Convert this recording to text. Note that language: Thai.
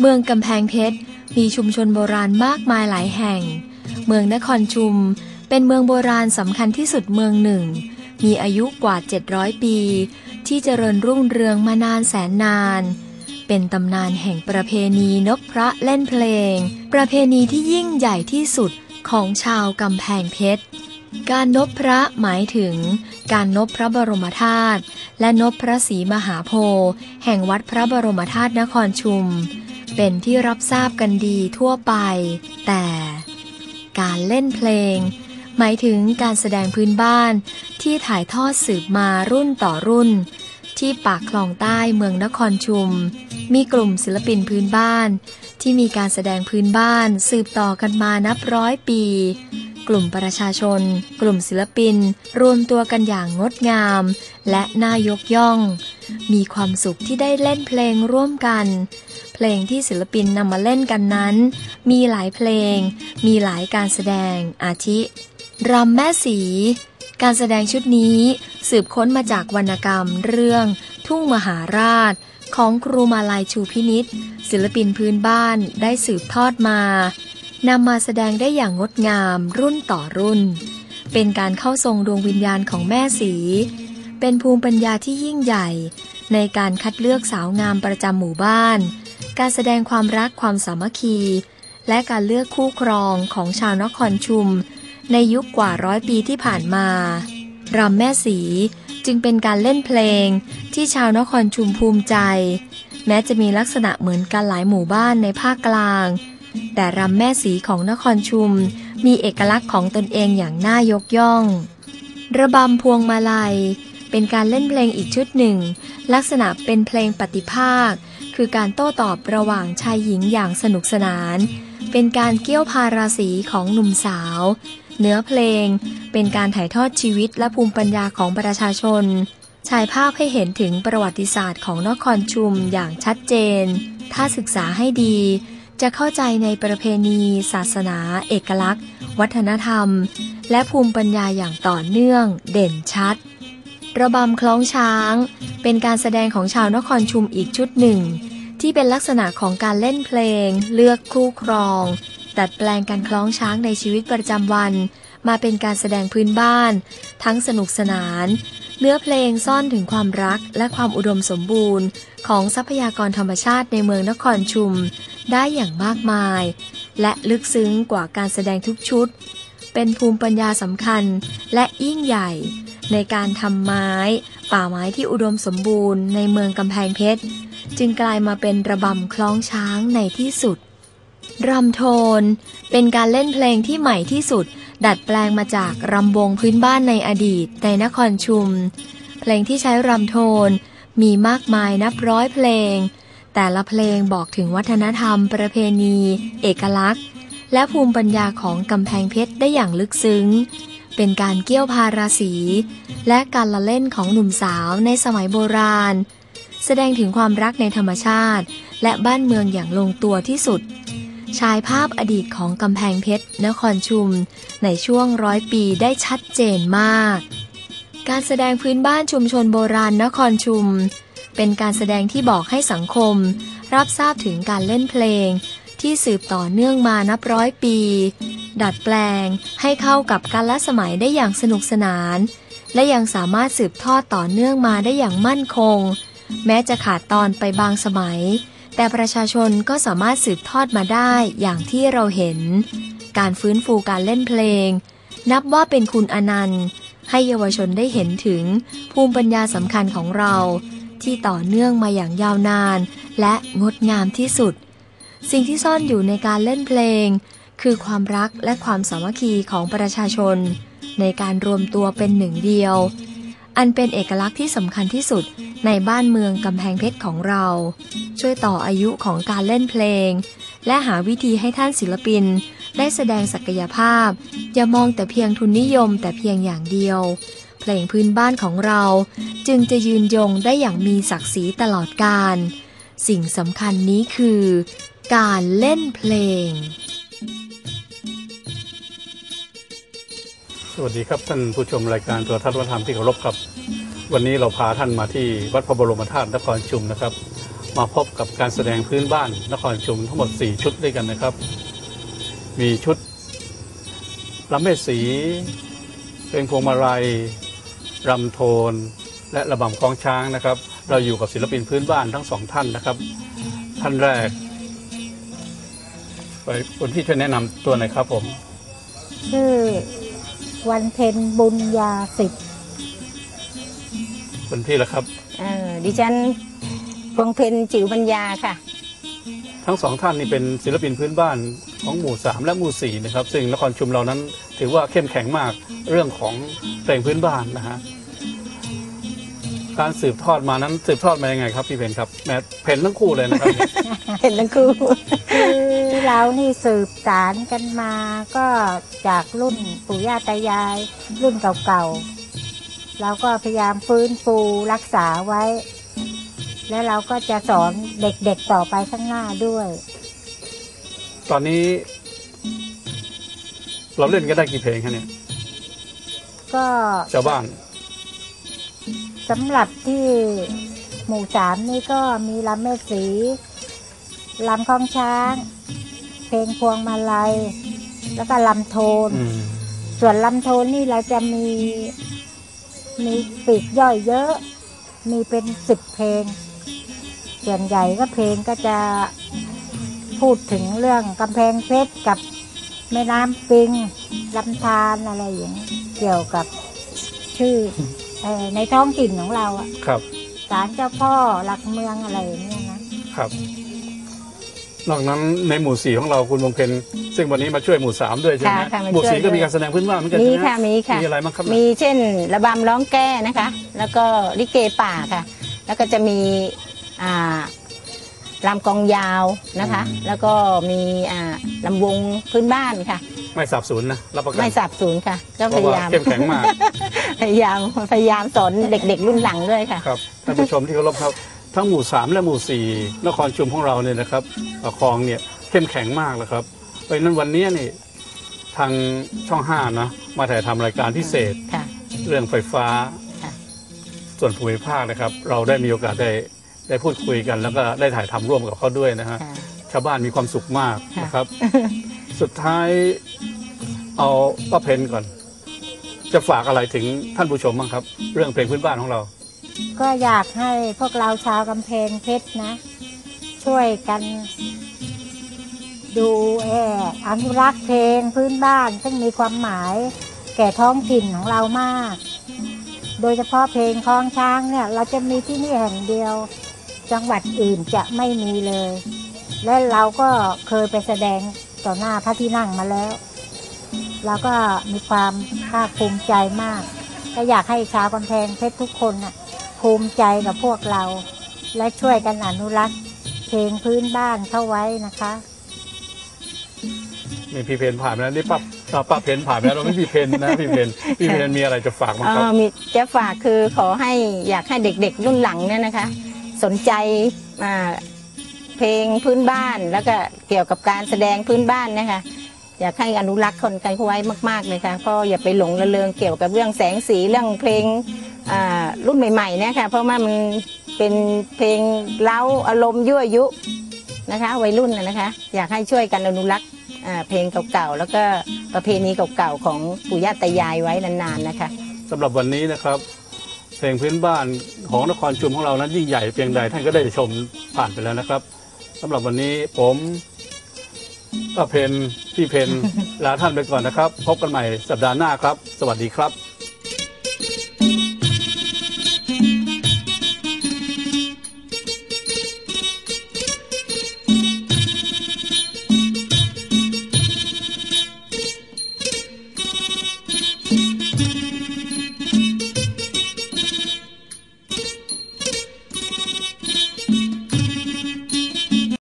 เมืองกำแพงเพชรมีชุมชนโบราณมากมายหลายแห่ง เมืองนครชุม เป็นเมืองโบราณสำคัญที่สุดเมืองหนึ่ง มีอายุกว่า 700 ปี ที่เจริญรุ่งเรืองมานานแสนนาน เป็นตำนานแห่งประเพณีนกพระเล่นเพลง ประเพณีที่ยิ่งใหญ่ที่สุดของชาวกำแพงเพชร การนบพระหมายถึง การนบพระบรมธาตุและนบพระศรีมหาโพธิ์แห่งวัดพระบรมธาตุนครชุม เป็นที่รับทราบกันดีทั่วไป แต่ การเล่นเพลง หมายถึงการแสดงพื้นบ้านที่ถ่ายทอดสืบมารุ่นต่อรุ่น ที่ปากคลองใต้เมืองนครชุม มีกลุ่มศิลปินพื้นบ้าน ที่มีการแสดงพื้นบ้านสืบต่อกันมานับร้อยปี กลุ่มประชาชน กลุ่มศิลปิน รวมตัวกันอย่างงดงาม และน่ายกย่อง มีความสุขที่ได้เล่นเพลงร่วมกันเลงที่ศิลปินนำมาเล่นกันนั้น มีหลายเพลง มีหลายการแสดง อาทิรำแม่สี การแสดงชุดนี้สืบค้นมาจากวรรณกรรมเรื่อง ทุ่งมหาราช ของครูมาลายชูพินิษศิลปินพื้นบ้านได้สืบทอดมานำมาแสดงได้อย่างงดงามรุ่นต่อรุ่น เป็นการเข้าทรงดวงวิญญาณของแม่สี เป็นภูมิปัญญาที่ยิ่งใหญ่ ในการคัดเลือกสาวงามประจำหมู่บ้าน การแสดงความรักความสามัคคี และการเลือกคู่ครองของชาวนครชุม ในยุคกว่าร้อยปีที่ผ่านมารำแม่สีจึงเป็นการเล่นเพลงที่ชาวนครชุมภูมิใจ แม้จะมีลักษณะเหมือนกันหลายหมู่บ้านในภาคกลาง แต่รำแม่สีของนครชุมมีเอกลักษณ์ของตนเองอย่างน่ายกย่อง ระบำพวงมาลัย เป็นการเล่นเพลงอีกชุดหนึ่ง ลักษณะเป็นเพลงปฏิภาค คือการโต้ตอบระหว่างชายหญิงอย่างสนุกสนาน เป็นการเกี่ยวพาราสีของหนุ่มสาว เนื้อเพลง เป็นการถ่ายทอดชีวิตและภูมิปัญญาของประชาชน ฉายภาพให้เห็นถึงประวัติศาสตร์ของนครชุมอย่างชัดเจน ถ้าศึกษาให้ดี จะเข้าใจในประเพณี ศาสนา เอกลักษณ์ วัฒนธรรม และภูมิปัญญาอย่างต่อเนื่องเด่นชัดระบำคล้องช้าง เป็นการแสดงของชาวนครชุมอีกชุดหนึ่ง ที่เป็นลักษณะของการเล่นเพลง เลือกคู่ครอง ดัดแปลงการคล้องช้างในชีวิตประจำวัน มาเป็นการแสดงพื้นบ้าน ทั้งสนุกสนาน เนื้อเพลงซ่อนถึงความรักและความอุดมสมบูรณ์ ของทรัพยากรธรรมชาติในเมืองนครชุม ได้อย่างมากมาย และลึกซึ้งกว่าการแสดงทุกชุด เป็นภูมิปัญญาสำคัญและยิ่งใหญ่ ในการทำไม้ ป่าไม้ที่อุดมสมบูรณ์ในเมืองกำแพงเพชร จึงกลายมาเป็นระบำคล้องช้างในที่สุดรำโทน เป็นการเล่นเพลงที่ใหม่ที่สุด ดัดแปลงมาจากรำวงพื้นบ้านในอดีตในนครชุม เพลงที่ใช้รำโทนมีมากมายนับร้อยเพลง แต่ละเพลงบอกถึงวัฒนธรรม ประเพณี เอกลักษณ์ และภูมิปัญญาของกำแพงเพชรได้อย่างลึกซึ้ง เป็นการเกี่ยวพาราสีและการละเล่นของหนุ่มสาวในสมัยโบราณ แสดงถึงความรักในธรรมชาติ และบ้านเมืองอย่างลงตัวที่สุดฉายภาพอดีตของกำแพงเพชรนครชุม ในช่วงร้อยปีได้ชัดเจนมาก การแสดงพื้นบ้านชุมชนโบราณนครชุม เป็นการแสดงที่บอกให้สังคม รับทราบถึงการเล่นเพลง ที่สืบต่อเนื่องมานับร้อยปี ดัดแปลง ให้เข้ากับการละสมัยได้อย่างสนุกสนาน และยังสามารถสืบทอดต่อเนื่องมาได้อย่างมั่นคง แม้จะขาดตอนไปบางสมัย แต่ประชาชนก็สามารถสืบทอดมาได้อย่างที่เราเห็น การฟื้นฟูการเล่นเพลง นับว่าเป็นคุณอนันต์ ให้เยาวชนได้เห็นถึงภูมิปัญญาสำคัญของเรา ที่ต่อเนื่องมาอย่างยาวนาน และงดงามที่สุด สิ่งที่ซ่อนอยู่ในการเล่นเพลง คือความรักและความสามัคคีของประชาชน ในการรวมตัวเป็นหนึ่งเดียว อันเป็นเอกลักษณ์ที่สำคัญที่สุดในบ้านเมืองกำแพงเพชรของเรา ช่วยต่ออายุของการเล่นเพลง และหาวิธีให้ท่านศิลปิน ได้แสดงศักยภาพ อย่ามองแต่เพียงทุนนิยมแต่เพียงอย่างเดียว เพลงพื้นบ้านของเรา จึงจะยืนยงได้อย่างมีศักดิ์ศรีตลอดกาลสิ่งสำคัญนี้คือ การเล่นเพลง วัสดีครับท่านผู้ชมรายการโทรทัศน์วัฒนธรรมที่เคารพครับ วันนี้เราพาท่านมาที่วัดพระบรมธาตุนครชุมนะครับ มาพบกับการแสดงพื้นบ้านนครชุมทั้งหมด 4 ชุดด้วยกันนะครับ มีชุดลำเมสีเพลงพวงมาลัยรำโทน และระบำกลองช้างนะครับ เราอยู่กับศิลปินพื้นบ้านทั้งสองท่านนะครับ ท่านแรก ไปคนที่ช่วยแนะนำตัวหน่อยครับผมชื่อ วันเพ็ญบุญญาสิทธิ์คนพี่ละครับ เออดิฉันพวงเพนจิ๋วปัญญาค่ะ ทั้งสองท่านนี่เป็นศิลปินพื้นบ้านของหมู่สามและหมู่สี่นะครับ ซึ่งนครชุมเรานั้นถือว่าเข้มแข็งมากเรื่องของเพลงพื้นบ้านนะฮะ การสืบทอดมานั้นสืบทอดมายังไงครับพี่เพนครับแม้เพนทั้งคู่เลยนะครับ เห็นทั้งคู่คือเรานี่สืบสารกันมาก็จากรุ่นปู่ย่าตายาย รุ่นเก่าๆเราก็พยายามฟื้นฟูรักษาไว้ แล้วเราก็จะสอนเด็กๆต่อไปข้างหน้าด้วย ตอนนี้ เราเล่นกันได้กี่เพลงคะเนี่ยก็ชาวบ้าน สำหรับที่หมู่สามนี่ก็มีลำแม่สีลำคลองช้าง เพลงพวงมาลัย แล้วก็ลำโทนอืมส่วนลำโทนนี่เราจะมีมีปีกย่อยเยอะ มีเป็นสิบเพลง ส่วนใหญ่ก็เพลงก็จะพูดถึงเรื่องกำแพงเพชรกับแม่น้ำปิงลำธารอะไรอย่างนี้เกี่ยวกับชื่อ เออในท้องถิ่นของเราอะครับ ศาลเจ้าพ่อหลักเมืองอะไรอย่างเงี้ยนะครับ นอกนั้นในหมู่สี่ของเราคุณวงเพนซึ่งวันนี้มาช่วยหมู่สามด้วยใช่ไหมค่ะค่ะมาหมู่สี่ช่วยก็มีด้วย การแสดงพื้นบ้านเหมือนกันมีใช่ไหมค่ะมีค่ะ มีอะไรบ้างครับมีเช่นระบำร้องแก้นะคะ แล้วก็ลิเกป่าค่ะ แล้วก็จะมีอ่า ลำกลองยาวนะคะ แล้วก็มีอ่าลำวงพื้นบ้านค่ะ ไม่สับสนนะรับประกันไม่สับสูญค่ะ ก็เพพราะยาว่ายาม เข้มแข็งมาก พยายามพยายามสอนเด็กๆรุ่นหลังด้วยค่ะ ครับท่านผู้ชมที่เคารพครับทั้งหมู่สามและหมู่สี่นครชุมของเราเนี่ยนะครับประคลองเนี่ยเข้มแข็งมากเลยครับเพราะฉะนั้นวันนี้นี่ทางช่องห้านะ มาถ่ายทำรายการพิเศษค่ะ เรื่องไฟฟ้า ค่ะ ส่วนภูมิภาคนะครับ เราได้มีโอกาสได้ ได้พูดคุยกัน แล้วก็ได้ถ่ายทำร่วมกับเขาด้วยนะฮะค่ะ ชาวบ้านมีความสุขมากค่ะ นะครับ สุดท้ายเอาป้าเพนก่อน จะฝากอะไรถึงท่านผู้ชมบ้างครับ เรื่องเพลงพื้นบ้านของเรา ก็อยากให้พวกเราชาวกำแพงเพชรนะ ช่วยกัน ดูแอออนุรักษ์เพลงพื้นบ้าน ซึ่งมีความหมายแก่ท้องถิ่นของเรามาก โดยเฉพาะเพลงคลองช้างเนี่ย เราจะมีที่นี่แห่งเดียว จังหวัดอื่นจะไม่มีเลย และเราก็เคยไปแสดงต่อหน้าพระที่นั่งมาแล้ว เราก็มีความภาคภูมิใจมาก ก็อยากให้ชาวกำแพงเพชรทุกคนน่ะภูมิใจกับพวกเรา และช่วยกันอนุรักษ์เพลงพื้นบ้านเข้าไว้นะคะนี่พี่เพนผ่านไปแล้วนี่ป้าอ่าป้าเพนผ่านไปแล้วเราไม่พี่เพนนะพี่เพนพี่เพนมีอะไรจะฝากบ้างครับเอ่อมีจะฝากคือขอให้อยากให้เด็กๆรุ่นหลังเนี่ยนะคะ สนใจเพลงพื้นบ้านแล้วก็เกี่ยวกับการแสดงพื้นบ้านนะคะอยากให้อนุรักษ์คนกันไว้มากๆเลยค่ะเพราะอย่าไปหลงระเริงเกี่ยวกับเรื่องแสงสีเรื่องเพลงรุ่นใหม่ๆนี่ยค่ะเพราะว่ามันเป็นเพลงเล้าอารมณ์ยั่วยุนะคะวัยรุ่นนะคะ อยากให้ช่วยกันอนุรักษ์เพลงเก่าๆแล้วก็ประเพณีเก่าๆของปู่ย่าตายายไว้นานๆนะคะสำหรับวันนี้นะครับ เพลงพื้นบ้านของนครชุมของเรานั้นยิ่งใหญ่เพียงใดท่านก็ได้ชมผ่านไปแล้วนะครับสำหรับวันนี้ผมป้าเพนพี่เพนลาท่านไปก่อนนะครับ พบกันใหม่สัปดาห์หน้าครับ สวัสดีครับ